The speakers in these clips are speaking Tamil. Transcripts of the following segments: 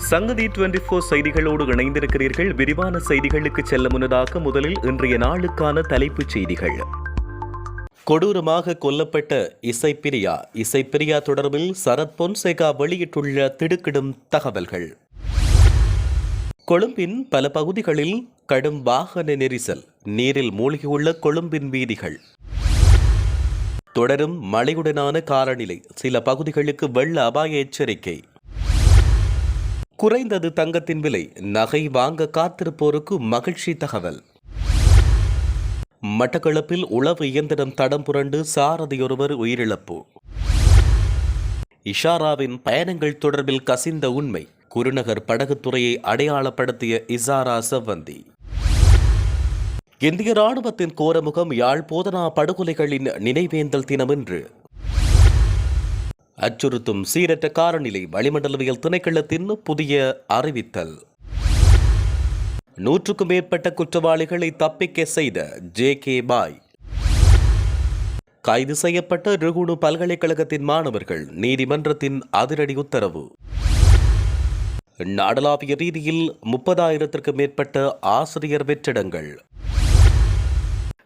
சங்கதி டுவெண்டி போர் செய்திகளோடு இணைந்திருக்கிறீர்கள். விரிவான செய்திகளுக்கு செல்ல முன்னதாக முதலில் இன்றைய நாளுக்கான தலைப்புச் செய்திகள். கொடூரமாக கொல்லப்பட்ட இசைப்பிரியா. இசைப்பிரியா தொடர்பில் சரத் பொன்சேகா வெளியிட்டுள்ள திடுக்கிடும் தகவல்கள். கொழும்பின் பல பகுதிகளில் கடும் வாகன நெரிசல். நீரில் மூழ்கியுள்ள கொழும்பின் வீதிகள். தொடரும் மழையுடனான காலநிலை. சில பகுதிகளுக்கு வெள்ள அபாய எச்சரிக்கை. குறைந்தது தங்கத்தின் விலை. நகை வாங்க காத்திருப்போருக்கு மகிழ்ச்சி தகவல். மட்டக்களப்பில் உளவு இயந்திரம் தடம் புரண்டு சாரதியொருவர் உயிரிழப்பு. இஷாராவின் பயணங்கள் தொடர்பில் கசிந்த உண்மை. குருநகர் படகுத்துறையை அடையாளப்படுத்திய இசாரா செவ்வந்தி. இந்திய ராணுவத்தின் கோரமுகம் யாழ் போதனா படுகொலைகளின் நினைவேந்தல் தினமென்று. அச்சுறுத்தும் சீரற்ற காலநிலை வளிமண்டலவியல் திணைக்களத்தின் புதிய அறிவித்தல். நூற்றுக்கும் மேற்பட்ட குற்றவாளிகளை தப்பிக்க செய்த ஜே கே பாய். கைது செய்யப்பட்ட ருகுணு பல்கலைக்கழகத்தின் மாணவர்கள் நீதிமன்றத்தின் அதிரடி உத்தரவு. நாடளாவிய ரீதியில் முப்பதாயிரத்திற்கும் மேற்பட்ட ஆசிரியர் வெற்றிடங்கள்.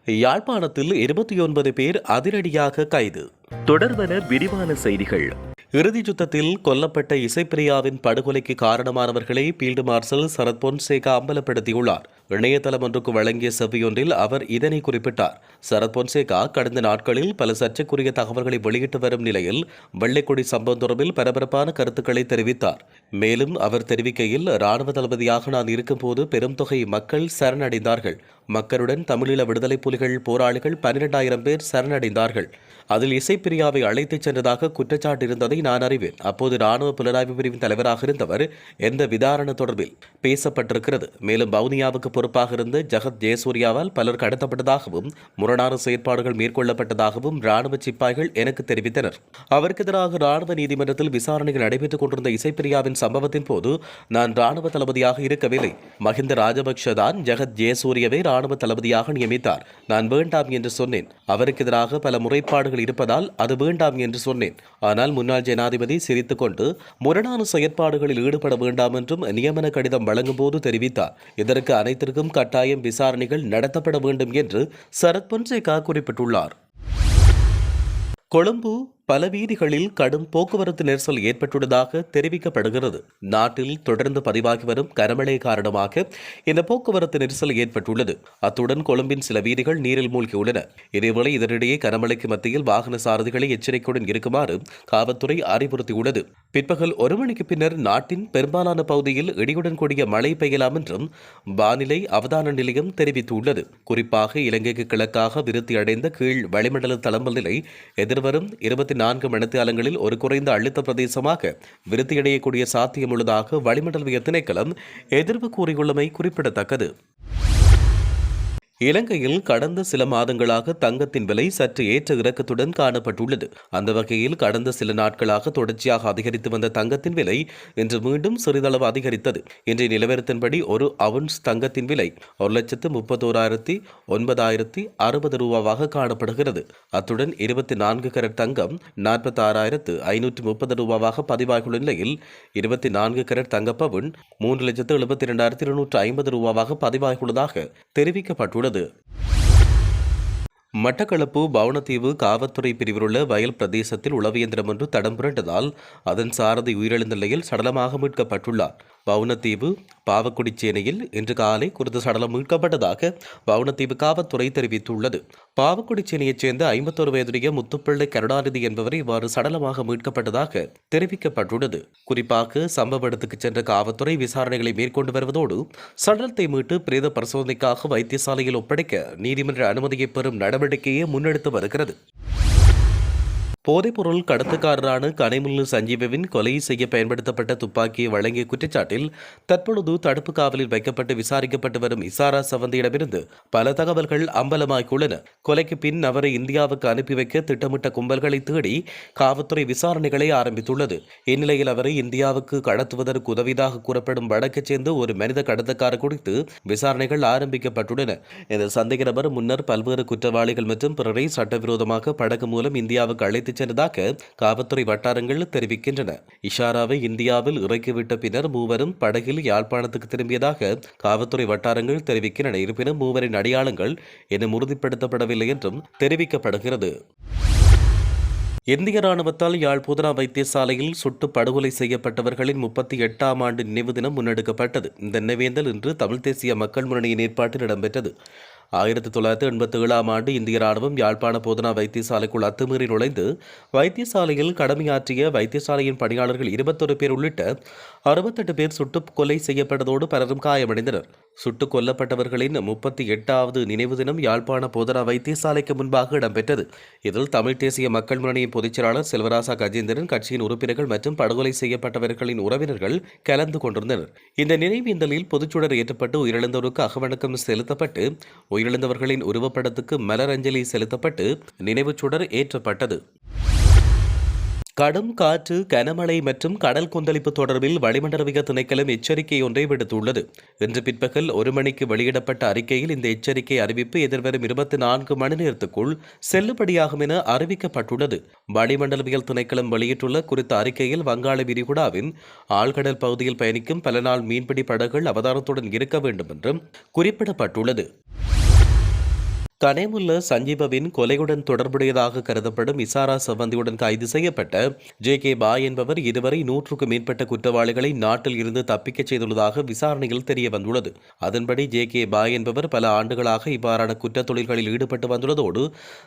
யாழ்ப்பாணத்தில் இருபத்தி ஒன்பது பேர் அதிரடியாக கைது. தொடர்வன விரிவான செய்திகள். இறுதிச் யுத்தத்தில் கொல்லப்பட்ட இசைப்பிரியாவின் படுகொலைக்கு காரணமானவர்களை பீல்டு மார்ஷல் சரத் பொன்சேகா அம்பலப்படுத்தியுள்ளார். இணையதளம் ஒன்றுக்கு வழங்கிய செவ்வியொன்றில் அவர் இதனை குறிப்பிட்டார். சரத் பொன்சேகா கடந்த நாட்களில் பல சர்ச்சைக்குரிய தகவல்களை வெளியிட்டு வரும் நிலையில் வெள்ளைக்கொடி சம்பவம் தொடர்பில் பரபரப்பான கருத்துக்களை தெரிவித்தார். மேலும் அவர் தெரிவிக்கையில் ராணுவ தளபதியாக நான் இருக்கும்போது பெரும் தொகை மக்கள் சரணடைந்தார்கள். மக்களுடன் தமிழீழ விடுதலை புலிகள் போராளிகள் பன்னிரெண்டாயிரம் பேர் சரணடைந்தார்கள். அதில் இசைப்பிரியாவை அழைத்துச் சென்றதாக குற்றச்சாட்டு இருந்ததை நான் அறிவேன். அப்போது ராணுவ புலனாய்வு பிரிவின் தலைவராக இருந்தவர் எந்த விதாரண தொடர்பில் பேசப்பட்டிருக்கிறது. மேலும் வவுனியாவுக்கு பொறுப்பாக இருந்த ஜெகத் ஜெயசூர்யாவால் பலர் கடத்தப்பட்டதாகவும் முரணான செயற்பாடுகள் மேற்கொள்ளப்பட்டதாகவும் ராணுவ சிப்பாய்கள் எனக்கு தெரிவித்தனர். அவருக்கு எதிராக ராணுவ நீதிமன்றத்தில் விசாரணைகள் நடைபெற்றுக் கொண்டிருந்த இசைப்பிரியாவின் சம்பவத்தின் போது நான் ராணுவ தளபதியாக இருக்கவில்லை. மஹிந்த ராஜபக்ஷ தான் ஜெகத் ஜெயசூரியவை ராணுவ தளபதியாக நியமித்தார். நான் வேண்டாம் என்று சொன்னேன். அவருக்கு எதிராக பல முறைப்பாடுகள் இருப்பதால் அது வேண்டாம் என்று சொன்னேன். ஆனால் முன்னாள் ஜனாதிபதி சிரித்துக் கொண்டு முரணான செயற்பாடுகளில் ஈடுபட வேண்டாம் என்றும் நியமன கடிதம் வழங்கும் போது தெரிவித்தார். இதற்கு அனைத்திற்கும் கட்டாயம் விசாரணைகள் நடத்தப்பட வேண்டும் என்று சரத் பொன்சேகா குறிப்பிட்டுள்ளார். கொழும்பு பல வீதிகளில் கடும் போக்குவரத்து நெரிசல் ஏற்பட்டுள்ளதாக தெரிவிக்கப்படுகிறது. நாட்டில் தொடர்ந்து பதிவாகி வரும் கனமழை காரணமாக இந்த போக்குவரத்து நெரிசல் ஏற்பட்டுள்ளது. அத்துடன் கொழும்பின் சில வீதிகள் நீரில் மூழ்கியுள்ளன. இதேவேளை இதனிடையே கனமழைக்கு மத்தியில் வாகன சாரதிகளை எச்சரிக்கையுடன் இருக்குமாறு காவல்துறை அறிவுறுத்தியுள்ளது. பிற்பகல் ஒரு மணிக்கு பின்னர் நாட்டின் பெரும்பாலான பகுதியில் இடியுடன் கூடிய மழை பெய்யலாம் என்றும் வானிலை அவதான நிலையம் தெரிவித்துள்ளது. குறிப்பாக இலங்கைக்கு கிழக்காக விருத்தி அடைந்த கீழ் வளிமண்டல தளம்பல் நிலை எதிர்வரும் இருபத்தி நான்கு மணித்தியாலங்களில் ஒரு குறைந்த அழுத்த பிரதேசமாக விருத்தியடையக்கூடிய சாத்தியம் உள்ளதாக வளிமண்டலவிய திணைக்களம் எதிர்வு கூறியுள்ளமை குறிப்பிடத்தக்கது. இலங்கையில் கடந்த சில மாதங்களாக தங்கத்தின் விலை சற்று ஏற்ற இறக்கத்துடன் காணப்பட்டுள்ளது. அந்த வகையில் கடந்த சில நாட்களாக தொடர்ச்சியாக அதிகரித்து வந்த தங்கத்தின் விலை இன்று மீண்டும் சிறிதளவு அதிகரித்தது. இன்றைய நிலவரத்தின்படி ஒரு அவுன்ஸ் தங்கத்தின் விலை ஒரு லட்சத்து முப்பத்தோராயிரத்தி ஒன்பதாயிரத்தி அறுபது ரூபாவாக காணப்படுகிறது. அத்துடன் இருபத்தி நான்கு கரட் தங்கம் நாற்பத்தி ஆறாயிரத்து ஐநூற்று முப்பது ரூபாவாக பதிவாகியுள்ள நிலையில் இருபத்தி நான்கு கரட் தங்கப்பவுன் மூன்று லட்சத்து எழுபத்தி இரண்டாயிரத்தி இருநூற்று ஐம்பது ரூபாவாக பதிவாகியுள்ளதாக தெரிவிக்கப்பட்டுள்ளது. உள்ளது மட்டக்களப்பு பவனத்தீவு காவல்துறை பிரிவிலுள்ள வயல் பிரதேசத்தில் உளவியந்திரம் ஒன்று தடம் புரண்டதால் அதன் சாரதி உயிரிழந்த நிலையில் சடலமாக மீட்கப்பட்டுள்ளார். வவுனத்தீவு பாவக்குடிச்சேனையில் இன்று காலை குறித்த சடலம் மீட்கப்பட்டதாக வவுனத்தீவு காவல்துறை தெரிவித்துள்ளது. பாவக்குடி சேனையைச் சேர்ந்த ஐம்பத்தொரு வயதுடைய முத்துப்பிள்ளை கருணாநிதி என்பவர் இவ்வாறு சடலமாக மீட்கப்பட்டதாக தெரிவிக்கப்பட்டுள்ளது. குறிப்பாக சம்பவ இடத்துக்கு சென்ற காவல்துறை விசாரணைகளை மேற்கொண்டு வருவதோடு சடலத்தை மீட்டு பிரேத பரிசோதனைக்காக வைத்தியசாலையில் ஒப்படைக்க நீதிமன்ற அனுமதியை பெறும் நடவடிக்கையை முன்னெடுத்து வருகிறது. போதைப்பொருள் கடத்துக்காரரான கனிமுல்லு சஞ்சீவவின் கொலை செய்ய பயன்படுத்தப்பட்ட துப்பாக்கியை வழங்கிய குற்றச்சாட்டில் தற்பொழுது தடுப்பு காவலில் வைக்கப்பட்டு விசாரிக்கப்பட்டு வரும் இசாரா சவந்தியிடமிருந்து பல தகவல்கள் அம்பலமாகியுள்ளன. கொலைக்கு பின் அவரை இந்தியாவுக்கு அனுப்பி வைக்க திட்டமிட்ட கும்பல்களை தேடி காவல்துறை விசாரணைகளை ஆரம்பித்துள்ளது. இந்நிலையில் அவரை இந்தியாவுக்கு கடத்துவதற்கு உதவியதாக கூறப்படும் வடக்கைச் சேர்ந்த ஒரு மனித கடத்தக்காரர் குறித்து விசாரணைகள் ஆரம்பிக்கப்பட்டுள்ளன. இந்த சந்தேக நபர் முன்னர் பல்வேறு குற்றவாளிகள் மற்றும் பிறரை சட்டவிரோதமாக படகு மூலம் இந்தியாவுக்கு அழைத்து அழைத்துச் சென்றதாக காவல்துறை வட்டாரங்கள் தெரிவிக்கின்றன. இஷாராவை இந்தியாவில் இறக்கிவிட்ட பின்னர் மூவரும் படகில் யாழ்ப்பாணத்துக்கு திரும்பியதாக காவல்துறை வட்டாரங்கள் தெரிவிக்கின்றன. இருப்பினும் மூவரின் அடையாளங்கள் இன்னும் உறுதிப்படுத்தப்படவில்லை என்றும் தெரிவிக்கப்படுகிறது. இந்திய ராணுவத்தால் யாழ் வைத்தியசாலையில் சுட்டு படுகொலை செய்யப்பட்டவர்களின் முப்பத்தி எட்டாம் ஆண்டு நினைவு தினம் முன்னெடுக்கப்பட்டது. இந்த நினைவேந்தல் இன்று தமிழ் தேசிய மக்கள் முன்னணியின் ஏற்பாட்டில் இடம்பெற்றது. ஆயிரத்தி தொள்ளாயிரத்தி எண்பத்தி ஏழாம் ஆண்டு இந்திய ராணுவம் யாழ்ப்பாண போதனா வைத்தியசாலைக்குள் அத்துமீறி நுழைந்து வைத்தியசாலையில் கடமையாற்றிய வைத்தியசாலையின் பணியாளர்கள் இருபத்தொரு பேர் உள்ளிட்ட அறுபத்தெட்டு பேர் சுட்டுக் கொலை செய்யப்பட்டதோடு பலரும் காயமடைந்தனர். சுட்டுக் கொல்லப்பட்டவர்களின் முப்பத்தி எட்டாவது நினைவு தினம் யாழ்ப்பாண போதனா வைத்தியசாலைக்கு முன்பாக இடம்பெற்றது. இதில் தமிழ் தேசிய மக்கள் முன்னணியின் பொதுச் செயலாளர் செல்வராசா கஜேந்திரன் கட்சியின் உறுப்பினர்கள் மற்றும் படுகொலை செய்யப்பட்டவர்களின் உறவினர்கள் கலந்து கொண்டிருந்தனர். இந்த நினைவேந்தலில் பொதுச்சுடர் ஏற்றப்பட்டு உயிரிழந்தோருக்கு அகவணக்கம் செலுத்தப்பட்டு உயிரிழந்தவர்களின் உருவப்படத்துக்கு மலரஞ்சலி செலுத்தப்பட்டு நினைவுச் சுடர் ஏற்றப்பட்டது. கடும் காற்று கனமழை மற்றும் கடல் கொந்தளிப்பு தொடர்பில் வளிமண்டலவிய திணைக்களம் எச்சரிக்கை ஒன்றை விடுத்துள்ளது. இன்று பிற்பகல் ஒரு மணிக்கு வெளியிடப்பட்ட அறிக்கையில் இந்த எச்சரிக்கை அறிவிப்பு எதிர்வரும் இருபத்தி நான்கு மணி நேரத்துக்குள் செல்லுபடியாகும் என அறிவிக்கப்பட்டுள்ளது. வளிமண்டலவியல் திணைக்களம் வெளியிட்டுள்ள குறித்த அறிக்கையில் வங்காள விரிகுடாவின் ஆழ்கடல் பகுதியில் பயணிக்கும் பல நாள் மீன்பிடி படகுகள் அவதானத்துடன் இருக்க வேண்டும் என்றும் குறிப்பிடப்பட்டுள்ளது. கனேமுல்ல சஞ்சீபவின் கொலையுடன் தொடர்புடையதாக கருதப்படும் இசாரா சவந்தியுடன் கைது செய்யப்பட்ட ஜே கே பா என்பவர் இதுவரை நூற்றுக்கும் மேற்பட்ட குற்றவாளிகளை நாட்டில் இருந்து தப்பிக்கச் செய்துள்ளதாக விசாரணையில் தெரிய வந்துள்ளது அதன்படி ஜே கே பா என்பவர் பல ஆண்டுகளாக இவ்வாறான குற்றத் தொழில்களில் ஈடுபட்டு வந்துள்ளதோடு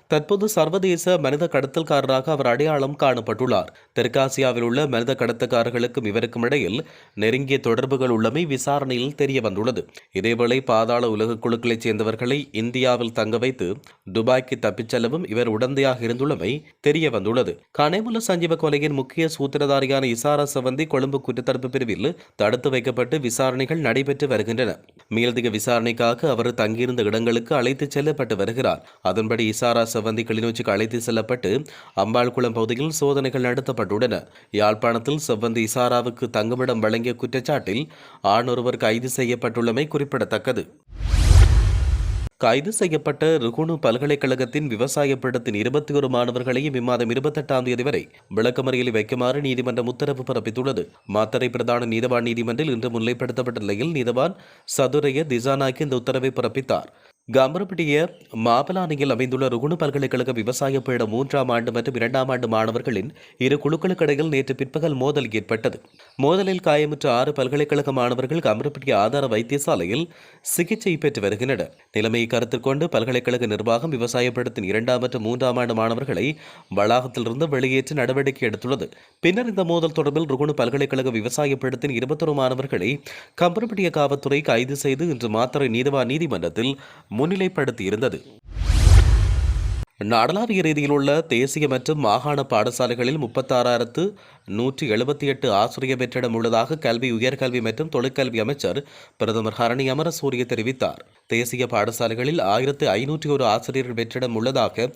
தற்போது சர்வதேச மனித கடத்தல்காரராக அவர் அடையாளம் காணப்பட்டுள்ளார். தெற்காசியாவில் உள்ள மனித கடத்தக்காரர்களுக்கும் இவருக்கும் இடையில் நெருங்கிய தொடர்புகள் உள்ளமை விசாரணையில் தெரிய வந்துள்ளது இதேவேளை பாதாள உலக குழுக்களைச் சேர்ந்தவர்களை இந்தியாவில் தங்க வைத்து துபாய்க்கு தப்பிச் செல்லவும் இவர் உடந்தையாக இருந்துள்ளமை தெரிய வந்துள்ளது கனேமுல்ல சஞ்சீவ கொலையின் முக்கிய சூத்திரதாரியான இசாரா சவந்தி கொழும்பு குற்றத்தடுப்பு பிரிவில் தடுத்து வைக்கப்பட்டு விசாரணைகள் நடைபெற்று வருகின்றன. மேலதிக விசாரணைக்காக அவர் தங்கியிருந்த இடங்களுக்கு அழைத்துச் செல்லப்பட்டு வருகிறார். அதன்படி இசாரா சவந்தி கிளிநொச்சிக்கு அழைத்து செல்லப்பட்டு அம்பாள்குளம் பகுதியில் சோதனைகள் நடத்தப்பட்டுள்ளன. யாழ்ப்பாணத்தில் செவ்வந்தி இசாராவுக்கு தங்குமிடம் வழங்கிய குற்றச்சாட்டில் ஆண் ஒருவர் கைது செய்யப்பட்டுள்ளமை குறிப்பிடத்தக்கது. கைது செய்யப்பட்ட ருகுணு பல்கலைக்கழகத்தின் விவசாய பீடத்தின் இருபத்தி ஒரு மாணவர்களையும் இம்மாதம் இருபத்தெட்டாம் தேதி வரை விளக்கமறியலில் வைக்குமாறு நீதிமன்றம் உத்தரவு பிறப்பித்துள்ளது. மாத்தறை பிரதான நீதவான் நீதிமன்றில் இன்று முன்னிலைப்படுத்தப்பட்ட நிலையில் நீதவான் சதுரைய திசானாக்கு இந்த உத்தரவை பிறப்பித்தார். கம்பரப்பட்டிய மாபலானியில் அமைந்துள்ள ருகுணு பல்கலைக்கழக விவசாய பீட மூன்றாம் ஆண்டு மற்றும் இரண்டாம் ஆண்டு மாணவர்களின் இரு குழுக்களுக்கிடையில் நேற்று பிற்பகல் மோதல் ஏற்பட்டது. மோதலில் காயமுற்ற ஆறு பல்கலைக்கழக மாணவர்கள் கம்பரப்பட்டிய ஆதார வைத்தியசாலையில் சிகிச்சை பெற்று வருகின்றனர். நிலைமையை கருத்தில் கொண்டு பல்கலைக்கழக நிர்வாகம் விவசாய பீடத்தின் இரண்டாம் மற்றும் மூன்றாம் ஆண்டு மாணவர்களை வளாகத்திலிருந்து வெளியேற்ற நடவடிக்கை எடுத்துள்ளது. பின்னர் இந்த மோதல் தொடர்பில் ருகுணு பல்கலைக்கழக விவசாய பீடத்தின் இருபத்தொரு மாணவர்களை கம்பரப்பட்டிய காவல்துறை கைது செய்து இன்று மாத்தறை நீதவா நீதிமன்றத்தில் முன்னிலைப்படுத்தியிருந்தது. நாடளாவிய ரீதியில் உள்ள தேசிய மற்றும் மாகாண பாடசாலைகளில் முப்பத்தாறாயிரத்து நூற்றி எழுபத்தி எட்டு ஆசிரியர் பெற்றிடம் உள்ளதாக கல்வி உயர்கல்வி மற்றும் தொழிற்கல்வி அமைச்சர் பிரதமர் ஹரணி அமரசூரிய தெரிவித்தார். தேசிய பாடசாலைகளில் ஆயிரத்து ஐநூற்றி ஒரு ஆசிரியர்கள் பெற்றிடம் உள்ளதாக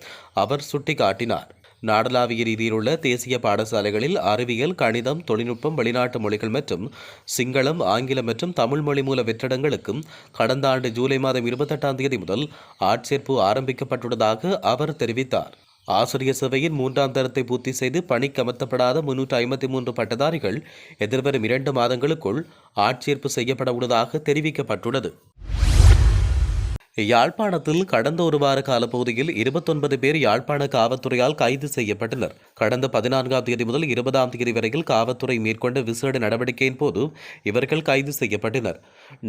அவர் சுட்டிக்காட்டினார். நாடளாவிய ரீதியில் உள்ள தேசிய பாடசாலைகளில் அறிவியல் கணிதம் தொழில்நுட்பம் வெளிநாட்டு மொழிகள் மற்றும் சிங்களம் ஆங்கிலம் மற்றும் தமிழ் மொழி மூல வெற்றிடங்களுக்கும் கடந்த ஆண்டு ஜூலை மாதம் இருபத்தெட்டாம் தேதி முதல் ஆட்சேர்ப்பு ஆரம்பிக்கப்பட்டுள்ளதாக அவர் தெரிவித்தார். ஆசிரியர் சபையின் மூன்றாம் தரத்தை பூர்த்தி செய்து பணிக்கமர்த்தப்படாத முன்னூற்று ஐம்பத்தி மூன்று பட்டதாரிகள் எதிர்வரும் இரண்டு மாதங்களுக்குள் ஆட்சேர்ப்பு செய்யப்பட உள்ளதாக தெரிவிக்கப்பட்டுள்ளது. யாழ்ப்பாணத்தில் கடந்த ஒரு வார காலப்பகுதியில் இருபத்தொன்பது பேர் யாழ்ப்பாண காவல்துறையால் கைது செய்யப்பட்டனர். கடந்த பதினான்காம் தேதி முதல் இருபதாம் தேதி வரையில் காவல்துறை மேற்கொண்ட விசேட நடவடிக்கையின் போது இவர்கள் கைது செய்யப்பட்டனர்.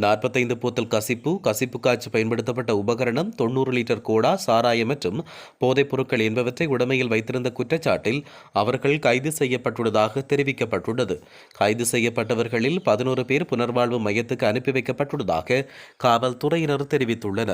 நாற்பத்தைந்து போத்தல் கசிப்பு கசிப்பு காய்ச்சி பயன்படுத்தப்பட்ட உபகரணம் தொண்ணூறு லிட்டர் கோடா சாராயம் மற்றும் போதைப் பொருட்கள் என்பவற்றை உடமையில் வைத்திருந்த குற்றச்சாட்டில் அவர்கள் கைது செய்யப்பட்டுள்ளதாக தெரிவிக்கப்பட்டுள்ளது. கைது செய்யப்பட்டவர்களில் பதினோரு பேர் புனர்வாழ்வு மையத்துக்கு அனுப்பி வைக்கப்பட்டுள்ளதாக காவல்துறையினர் தெரிவித்துள்ளனர்.